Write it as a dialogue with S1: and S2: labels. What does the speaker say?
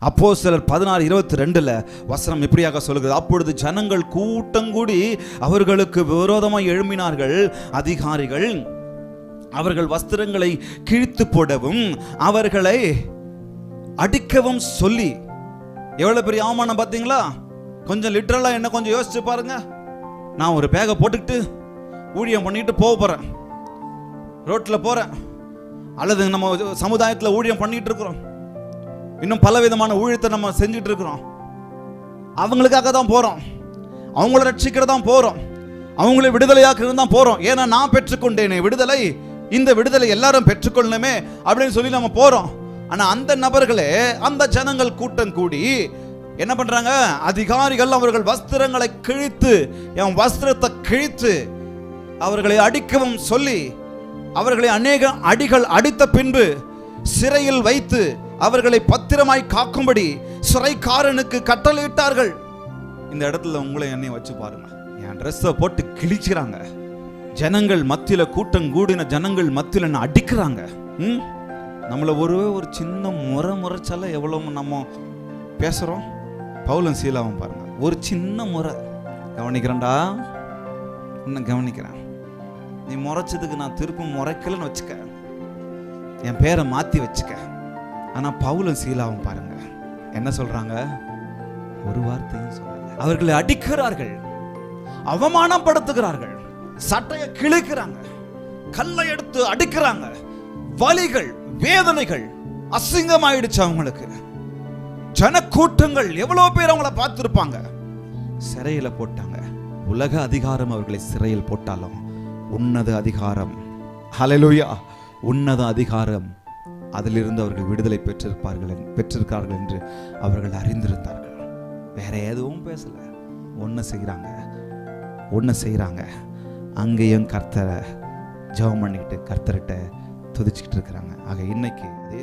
S1: அப்போ சிலர் பதினாறு இருபத்தி ரெண்டில் வசனம் இப்படியாக சொல்கிறது அப்பொழுது ஜனங்கள் கூட்டங்கூடி அவர்களுக்கு விரோதமாக எழும்பினார்கள். அதிகாரிகள் அவர்கள் வஸ்திரங்களை கிழித்து போடவும் அவர்களை அடிக்கவும் சொல்லி எவ்வளோ பெரிய அவமானம் பார்த்தீங்களா? கொஞ்சம் லிட்டரலா என்ன கொஞ்சம் யோசிச்சு பாருங்க. நான் ஒரு பேகை போட்டுக்கிட்டு ஊழியம் பண்ணிட்டு போக போகிறேன் ரோட்டில் போகிறேன் அல்லது நம்ம சமுதாயத்தில் ஊழியம் பண்ணிகிட்டு இருக்கிறோம். இன்னும் பல விதமான ஊழியத்தை நம்ம செஞ்சுட்டு இருக்கிறோம். அவங்களுக்காக தான் போகிறோம் அவங்கள ரட்சிக்கிறது தான் போகிறோம் அவங்களை விடுதலையாக்குறது தான் போகிறோம் ஏன்னா நான் பெற்றுக்கொண்டேனே விடுதலை இந்த விடுதலை எல்லாரும் பெற்றுக்கொள்ளணுமே அப்படின்னு சொல்லி நம்ம போகிறோம் ஆனால் அந்த நபர்களே அந்த ஜனங்கள் கூட்டம் கூடி என்ன பண்ணுறாங்க அதிகாரிகள் அவர்கள் வஸ்திரங்களை கிழித்து என் வஸ்திரத்தை கிழித்து அவர்களை அடிக்கவும் சொல்லி அவர்களை அநேக அடிகள் அடித்த பின்பு சிறையில் வைத்து அவர்களை பத்திரமாய் காக்கும்படி சிறைக்காரனுக்கு கட்டளையிட்டார்கள். இந்த இடத்துல உங்களை என்னை வச்சு பாருங்க. என் ட்ரெஸ்ஸை போட்டு கிழிச்சுறாங்க ஜனங்கள் மத்தியில கூட்டம் கூடின ஜனங்கள் மத்தியில் என்ன அடிக்கிறாங்க. ம்? நம்மள ஒரு ஒரு சின்ன முறை முறைச்சால எவ்வளோ நம்ம பேசுகிறோம் பவுலன் சீலாவும் பாருங்க. ஒரு சின்ன முறை. கவனிக்கிறேன்டா. இன்னும் கவனிக்கிறேன். நீ முறைச்சதுக்கு நான் திருப்பி முறைக்கலன்னு வச்சுக்க. என் பேரை மாத்தி வச்சுக்க. ஆனா பவுலும் சீலாவும் பாருங்க. என்ன சொல்றாங்க? ஒரு வார்த்தையும் சொல்லல. அவர்களை அடிக்கிறார்கள். அவமானப்படுத்துகிறார்கள் சட்டையை கிழிக்கிறாங்க. கல்லை எடுத்து அடிக்கிறாங்க. வலிகள் வேதனைகள் அசிங்கமாயிடுச்சு அவங்களுக்கு. ஜனக்கூட்டங்கள் எவ்வளவு பேர் அவங்கள பார்த்துருப்பாங்க? சிறையில போட்டாங்க. உலக அதிகாரம் அவர்களை சிறையில் போட்டாலும் உன்னத அதிகாரம். ஹalleluya. உன்னத அதிகாரம். அதிலிருந்து அவர்கள் விடுதலை பெற்றிருப்பார்கள் பெற்றிருக்கார்கள் என்று அவர்கள் அறிந்திருந்தார்கள். வேற எதுவும் பேசல. ஒன்று செய்கிறாங்க ஒன்று செய்கிறாங்க அங்கேயும் கர்த்தரை ஜெபம் பண்ணிக்கிட்டு கர்த்தர்கிட்ட துதிச்சுக்கிட்டு இருக்கிறாங்க. ஆக இன்னைக்கு அதே